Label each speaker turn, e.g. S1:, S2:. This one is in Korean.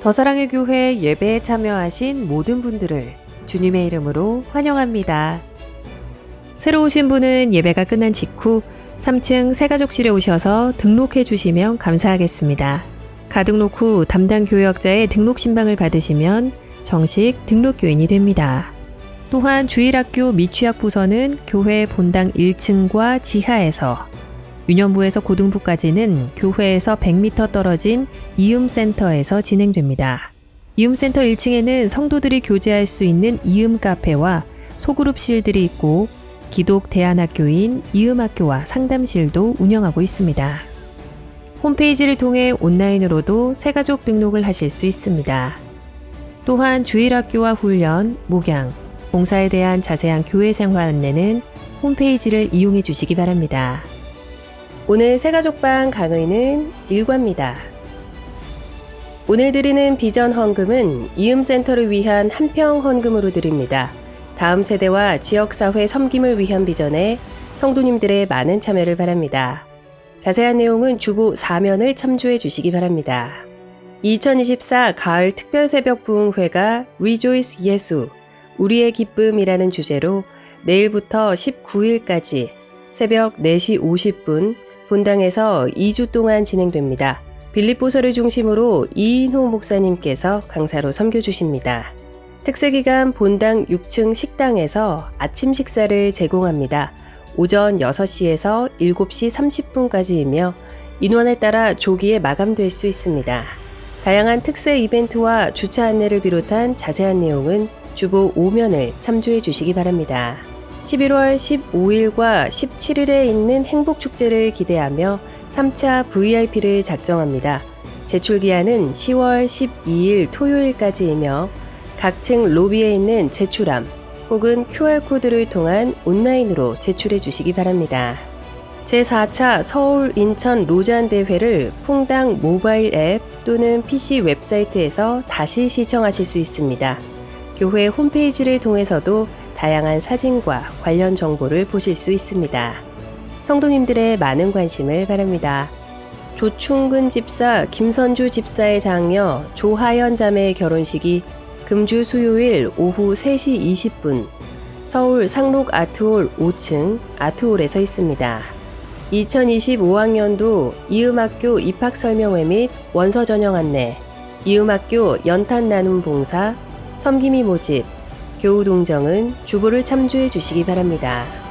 S1: 더 사랑의 교회 예배에 참여하신 모든 분들을 주님의 이름으로 환영합니다. 새로 오신 분은 예배가 끝난 직후 3층 새가족실에 오셔서 등록해 주시면 감사하겠습니다. 가등록 후 담당 교역자의 등록 신방을 받으시면 정식 등록 교인이 됩니다. 또한 주일학교 미취학 부서는 교회 본당 1층과 지하에서 유년부에서 고등부까지는 교회에서 100m 떨어진 이음센터에서 진행됩니다. 이음센터 1층에는 성도들이 교제할 수 있는 이음 카페와 소그룹실들이 있고 기독 대안학교인 이음학교와 상담실도 운영하고 있습니다. 홈페이지를 통해 온라인으로도 새가족 등록을 하실 수 있습니다. 또한 주일학교와 훈련, 목양, 봉사에 대한 자세한 교회 생활 안내는 홈페이지를 이용해 주시기 바랍니다. 오늘 새가족방 강의는 일과입니다. 오늘 드리는 비전 헌금은 이음센터를 위한 한평 헌금으로 드립니다. 다음 세대와 지역사회 섬김을 위한 비전에 성도님들의 많은 참여를 바랍니다. 자세한 내용은 주보 4면을 참조해 주시기 바랍니다. 2024 가을 특별 새벽 부흥회가 Rejoice 예수, 우리의 기쁨이라는 주제로 내일부터 19일까지 새벽 4시 50분 본당에서 2주 동안 진행됩니다. 빌립보서를 중심으로 이인호 목사님께서 강사로 섬겨주십니다. 특세기간 본당 6층 식당에서 아침 식사를 제공합니다. 오전 6시에서 7시 30분까지이며 인원에 따라 조기에 마감될 수 있습니다. 다양한 특세 이벤트와 주차 안내를 비롯한 자세한 내용은 주보 5면을 참조해 주시기 바랍니다. 11월 15일과 17일에 있는 행복축제를 기대하며 3차 VIP를 작정합니다. 제출 기한은 10월 12일 토요일까지이며 각층 로비에 있는 제출함 혹은 QR코드를 통한 온라인으로 제출해 주시기 바랍니다. 제4차 서울 인천 로잔 대회를 퐁당 모바일 앱 또는 PC 웹사이트에서 다시 시청하실 수 있습니다. 교회 홈페이지를 통해서도 다양한 사진과 관련 정보를 보실 수 있습니다. 성도님들의 많은 관심을 바랍니다. 조충근 집사, 김선주 집사의 장녀 조하연 자매의 결혼식이 금주 수요일 오후 3시 20분 서울 상록 아트홀 5층 아트홀에서 있습니다. 2025학년도 이음학교 입학 설명회 및 원서 전형 안내, 이음학교 연탄 나눔 봉사, 섬김이 모집, 교우 동정은 주보를 참조해 주시기 바랍니다.